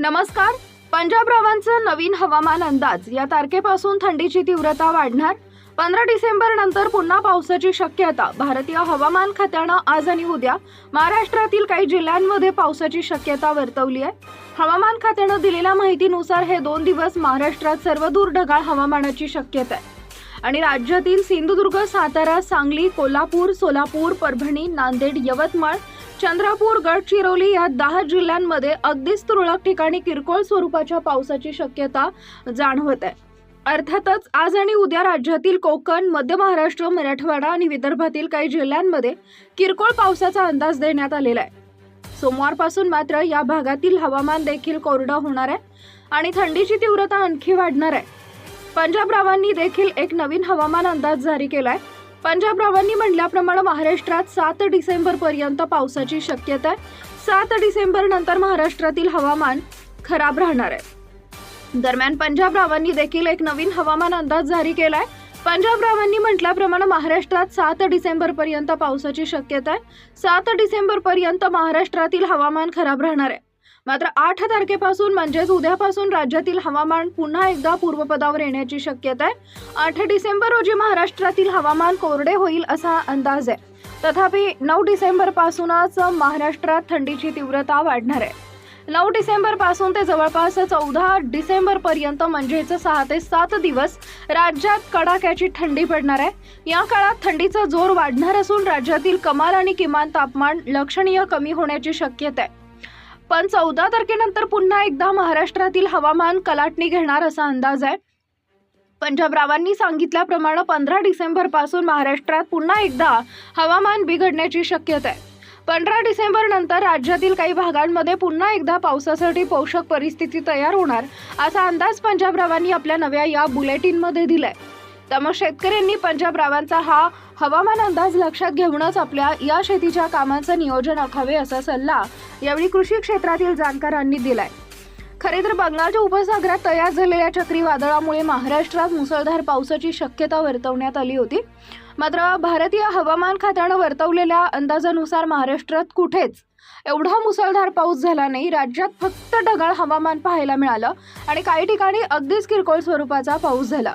नमस्कार. पंजाब रावांचं नवीन हवामान अंदाज. या तारखेपासून थंडीची तीव्रता वाढणार. पंधरा डिसेंबर नंतर पुन्हा पावसाची शक्यता. भारतीय हवामान खात्यानं आज आणि उद्या महाराष्ट्रातील काही जिल्ह्यांमध्ये पावसाची शक्यता वर्तवली आहे. हवामान खात्यानं दिलेल्या माहितीनुसार हे दोन दिवस महाराष्ट्रात सर्वदूर ढगाळ हवामानाची शक्यता आहे. आणि राज्यातील सिंधुदुर्ग सातारा सांगली कोल्हापूर सोलापूर परभणी नांदेड यवतमाळ चंद्रपूर गडचिरोली या दहा जिल्ह्यांमध्ये अगदीच तुरळक ठिकाणी किरकोळ स्वरूपाच्या पावसाची शक्यता जाणवत आहे. अर्थातच आज आणि उद्या राज्यातील कोकण मध्य महाराष्ट्र मराठवाडा आणि विदर्भातील काही जिल्ह्यांमध्ये किरकोळ पावसाचा अंदाज देण्यात आलेला आहे. सोमवारपासून मात्र या भागातील हवामान देखील कोरडं होणार आहे आणि थंडीची तीव्रता आणखी वाढणार आहे. पंजाबरावांनी देखील एक नवीन हवामान अंदाज जारी केला आहे पंजाब रावांनी म्हटल्याप्रमाणे महाराष्ट्रात सात डिसेंबर पर्यंत पावसाची शक्यता आहे. सात डिसेंबर नंतर महाराष्ट्रातील हवामान खराब राहणार आहे. दरम्यान पंजाब रावांनी देखील एक नवीन हवामान अंदाज जारी केलाय. पंजाब रावांनी म्हटल्याप्रमाणे महाराष्ट्रात सात डिसेंबर पर्यंत पावसाची शक्यता आहे. सात डिसेंबर पर्यंत महाराष्ट्रातील हवामान खराब राहणार आहे. मात्र आठ तारखेपासून म्हणजेच उद्यापासून राज्यातील हवामान पुन्हा एकदा पूर्वपदावर येण्याची शक्यता आहे. आठ डिसेंबर रोजी महाराष्ट्रातील हवामान कोरडे होईल असा अंदाज आहे. तथापि नऊ डिसेंबर पासूनच महाराष्ट्रात थंडीची तीव्रता वाढणार आहे. नऊ डिसेंबरपासून ते जवळपास चौदा डिसेंबर पर्यंत म्हणजेच सहा ते सात दिवस राज्यात कडाक्याची थंडी पडणार आहे. या काळात थंडीचा जोर वाढणार असून राज्यातील कमाल आणि किमान तापमान लक्षणीय कमी होण्याची शक्यता आहे. पण चौदा तारखेनंतर पुन्हा एकदा महाराष्ट्रातील हवामान कलाटणी घेणार असा अंदाज आहे. पंजाब रावांनी सांगितल्याप्रमाणे पंधरा डिसेंबरपासून महाराष्ट्रात पुन्हा एकदा हवामान बिघडण्याची शक्यता आहे. पंधरा डिसेंबर नंतर राज्यातील काही भागांमध्ये पुन्हा एकदा पावसासाठी पोषक परिस्थिती तयार होणार असा अंदाज पंजाबरावांनी आपल्या नव्या या बुलेटिनमध्ये दिलाय. त्यामुळे शेतकऱ्यांनी पंजाब रावांचा हा हवामान अंदाज लक्षात घेऊनच आपल्या या शेतीच्या कामांचं नियोजन आखावे असा सल्ला यावेळी कृषी क्षेत्रातील जाणकारांनी दिलाय. खरे तर बंगालच्या उपसागरात तयार झालेल्या चक्रीवादळामुळे महाराष्ट्रात मुसळधार पावसाची शक्यता वर्तवण्यात आली होती. मात्र भारतीय हवामान खात्यानं वर्तवलेल्या अंदाजानुसार महाराष्ट्रात कुठेच एवढा मुसळधार पाऊस झाला नाही. राज्यात फक्त ढगाळ हवामान पाहायला मिळालं आणि काही ठिकाणी अगदीच किरकोळ स्वरूपाचा पाऊस झाला.